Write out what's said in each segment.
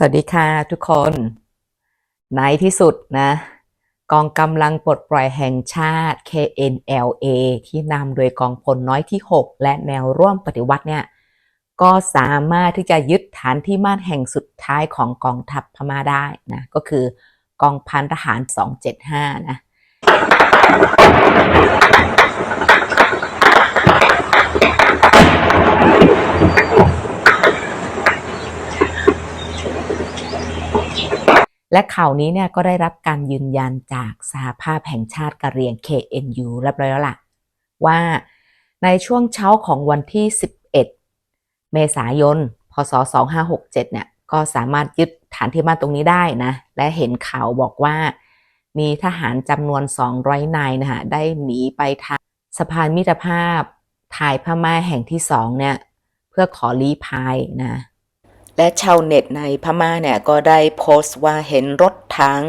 สวัสดีค่ะทุกคนในที่สุดนะ กองกำลังปลดปล่อยแห่งชาติ KNLA ที่นำโดยกองพลน้อยที่ 6 และแนวร่วมปฏิวัติเนี่ย ก็สามารถที่จะยึดฐานที่มั่นแห่งสุดท้ายของกองทัพพม่าได้นะ ก็คือกองพันทหาร 275 นะ และข่าวนี้เนี่ยก็ได้รับการยืนยันจากสหภาพแห่งชาติกะเหรียง KNU เรียบร้อยแล้วล่ะ ว่าในช่วงเช้าของวันที่ 11 เมษายน พศ 2567 เนี่ยก็สามารถยึดฐานที่มั่นตรงนี้ได้นะ และเห็นข่าวบอกว่ามีทหารจำนวน 200 นายนะฮะได้หนีไปทางสะพานมิตรภาพไทยพม่าแห่งที่สองเนี่ย เพื่อขอลี้ภัยนะ และชาวเน็ตในพม่าเนี่ยก็ได้โพสต์ว่าเห็นรถถัง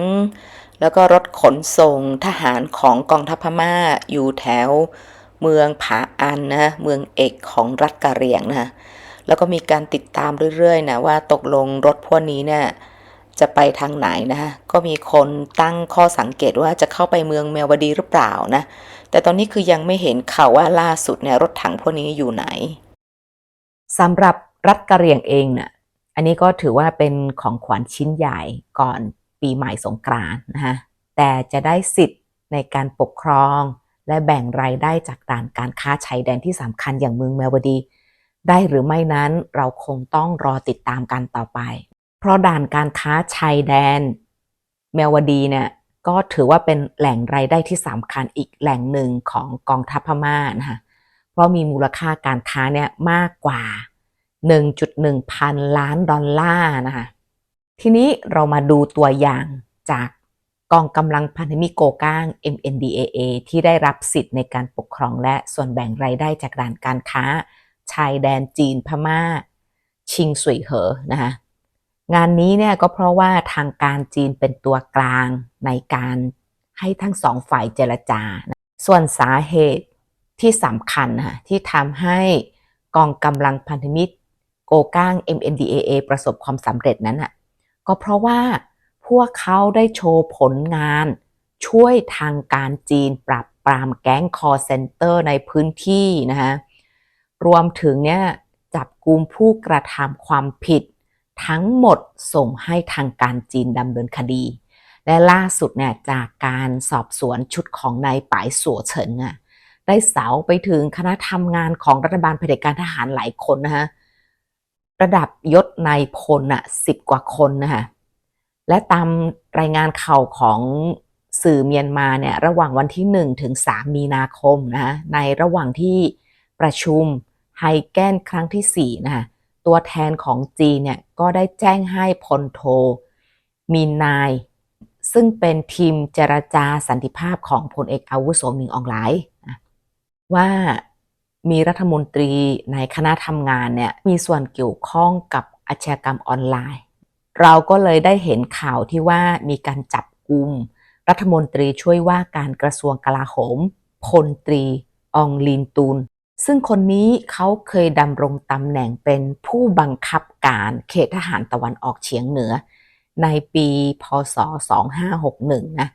แล้วก็รถขนส่งทหารของกองทัพพม่าอยู่แถว เมืองผาอันนะเมืองเอกของรัฐกะเหรี่ยงนะแล้วก็มีการติดตามเรื่อยๆนะว่าตกลงรถพวกนี้เนี่ยจะไปทางไหนนะก็มีคนตั้งข้อสังเกตว่าจะเข้าไปเมืองเมวดีหรือเปล่านะ แต่ตอนนี้คือยังไม่เห็นข่าวว่าล่าสุดเนี่ยรถถังพวกนี้อยู่ไหนสำหรับรัฐกะเหรี่ยงเองเนี่ย อันนี้ก็ถือว่าเป็นของขวัญชิ้นใหญ่ก่อนปีใหม่สงกรานต์นะฮะแต่จะได้สิทธิ์ในการปกครอง และแบ่งรายได้จากด่านการค้าชายแดนที่สำคัญอย่างเมืองแมลวดี ได้หรือไม่นั้นเราคงต้องรอติดตามกันต่อไป เพราะด่านการค้าชายแดนแมลวดีเนี่ยก็ถือว่าเป็นแหล่งรายได้ที่สำคัญอีกแหล่งหนึ่งของกองทัพพม่านะคะเพราะมีมูลค่าการค้าเนี่ยมากกว่า 1.1 พันล้านดอลลาร์นะคะ ทีนี้เรามาดูตัวอย่างจากกองกำลังพันธมิตรโกก้าง MNDAA ที่ได้รับสิทธิ์ในการปกครองและส่วนแบ่งรายได้จากด่านการค้า ชายแดนจีนพม่า ชิงสุยเหอนะคะงานนี้เนี่ยก็เพราะว่าทางการจีนเป็นตัวกลางในการให้ทั้งสองฝ่ายเจรจานะส่วนสาเหตุที่สำคัญนะที่ทำให้กองกำลังพันธมิตร โกก้าง MNDAA ประสบความสำเร็จนั้นอะก็เพราะว่าพวกเขาได้โชว์ผลงาน ช่วยทางการจีนปราบปรามแก๊งคอเซนเตอร์ในพื้นที่นะคะรวมถึงเนี่ยจับกลุ่มผู้กระทำความผิด ทั้งหมดส่งให้ทางการจีนดำเนินคดี และล่าสุดเนี่ยจากการสอบสวนชุดของนายป๋ายสัวเฉินอะได้เสาไปถึงคณะทำงานของรัฐบาลเผด็จการทหารหลายคนนะคะ ระดับยศนายพลน่ะสิบกว่าคนนะคะและตามรายงานข่าวของสื่อเมียนมาเนี่ยระหว่างวันที่ 1 ถึง 3 มีนาคมนะคะในระหว่างที่ประชุมไฮแกนครั้งที่ 4 นะคะตัวแทนของจีนเนี่ยก็ได้แจ้งให้พลโท มีนาย ซึ่งเป็นทีมเจรจาสันติภาพของพลเอกอาวุโสมิงอองไลน์นะว่า มีรัฐมนตรีในคณะทำงานเนี่ยมีส่วนเกี่ยวข้องกับอาชญากรรมออนไลน์ เราก็เลยได้เห็นข่าวที่ว่ามีการจับกลุ่มรัฐมนตรีช่วยว่าการกระทรวงกลาโหมพลตรีอองลินตูน ซึ่งคนนี้เขาเคยดำรงตำแหน่งเป็นผู้บังคับการเขตทหารตะวันออกเฉียงเหนือ ในปีพศ 2561 นะ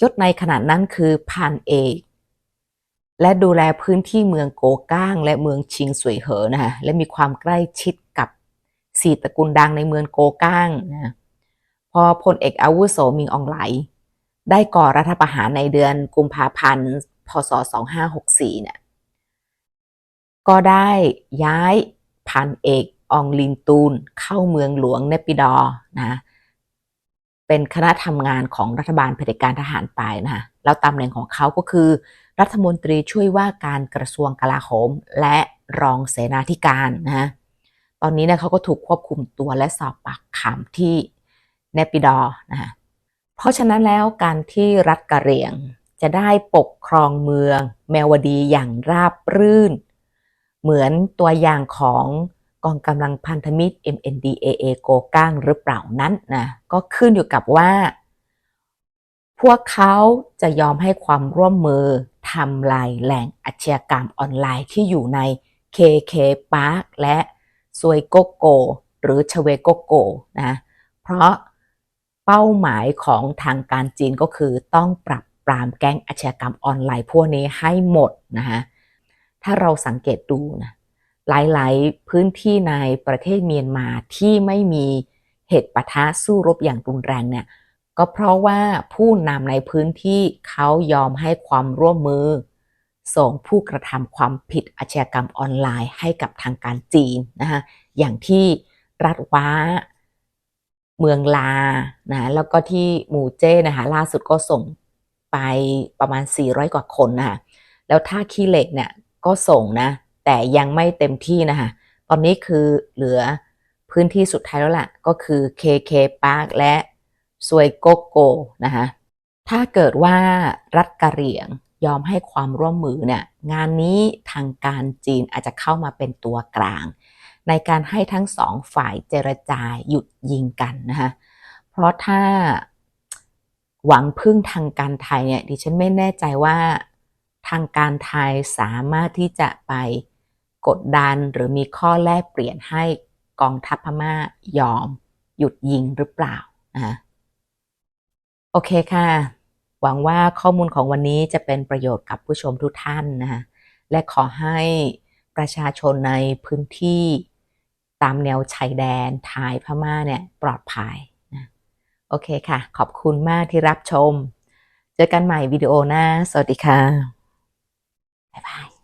ยศในขณะนั้นคือพันเอก และดูแลพื้นที่เมืองโกก้าง และเมืองชิงสวยเหอนะฮะและมีความใกล้ชิดกับสี่ตระกูลดังในเมืองโกก้างนะพอพลเอกอาวุโสมิงอองไหล ได้ก่อรัฐประหารในเดือนกุมภาพันธ์ พศ 2564 เนี่ย ก็ได้ย้ายพันเอกอองลินตูนเข้าเมืองหลวงเนปิดอนะ เป็นคณะทำงานของรัฐบาลเผด็จการทหารไปนะคะแล้วตำแหน่งของเขาก็คือ รัฐมนตรีช่วยว่าการกระทรวงกลาโหม และรองเสนาธิการนะตอนนี้นี่ยเขาก็ถูกควบคุมตัวและสอบปากคำที่เนปิดอร์นะคะเพราะฉะนั้นแล้วการที่รัฐกะเหรี่ยงจะได้ปกครองเมือง แมวดีอย่างราบรื่น เหมือนตัวอย่างของกองกำลังพันธมิตร MNDAA โกก้างหรือเปล่านั้นนะก็ขึ้นอยู่กับว่า พวกเขาจะยอมให้ความร่วมมือ ทำลายแหล่งอาชญากรรมออนไลน์ที่อยู่ใน KK Park และซวยโกโก หรือชเวโกโกนะเพราะเป้าหมายของทางการจีนก็คือต้องปรับปรามแก๊งอาชญากรรมออนไลน์พวกนี้ให้หมดนะคะถ้าเราสังเกตดูนะหลายๆพื้นที่ในประเทศเมียนมาที่ไม่มีเหตุปะทะสู้รบอย่างรุนแรงเนี่ย ก็เพราะว่าผู้นำในพื้นที่เขายอมให้ความร่วมมือ ส่งผู้กระทำความผิดอาชญากรรมออนไลน์ให้กับทางการจีนนะคะอย่างที่รัฐว้า เมืองลานะแล้วก็ที่หมู่เจ้นะคะล่าสุดก็ส่งไปประมาณ 400 กว่าคนนะคะแล้วท่าขี้เหล็กเนี่ยก็ส่งนะ แต่ยังไม่เต็มที่นะคะตอนนี้คือเหลือพื้นที่สุดท้ายแล้วล่ะ ก็คือ KK Park และ ซวยโกโกนะคะถ้าเกิดว่ารัฐกะเหรี่ยงยอมให้ความร่วมมือเนี่ยงานนี้ทางการจีนอาจจะเข้ามาเป็นตัวกลาง ในการให้ทั้งสองฝ่ายเจรจาหยุดยิงกันนะคะเพราะถ้าหวังพึ่งทางการไทยเนี่ยดิฉันไม่แน่ใจว่าทางการไทยสามารถที่จะไปกดดันหรือมีข้อแลกเปลี่ยนให้กองทัพพม่ายอมหยุดยิงหรือเปล่านะคะ โอเคค่ะ หวังว่าข้อมูลของวันนี้จะเป็นประโยชน์กับผู้ชมทุกท่านนะคะและขอให้ประชาชนในพื้นที่ตามแนวชายแดนไทยพม่าเนี่ยปลอดภัยนะโอเคค่ะ ขอบคุณมากที่รับชม เจอกันใหม่วิดีโอหน้า สวัสดีค่ะ บ๊ายบาย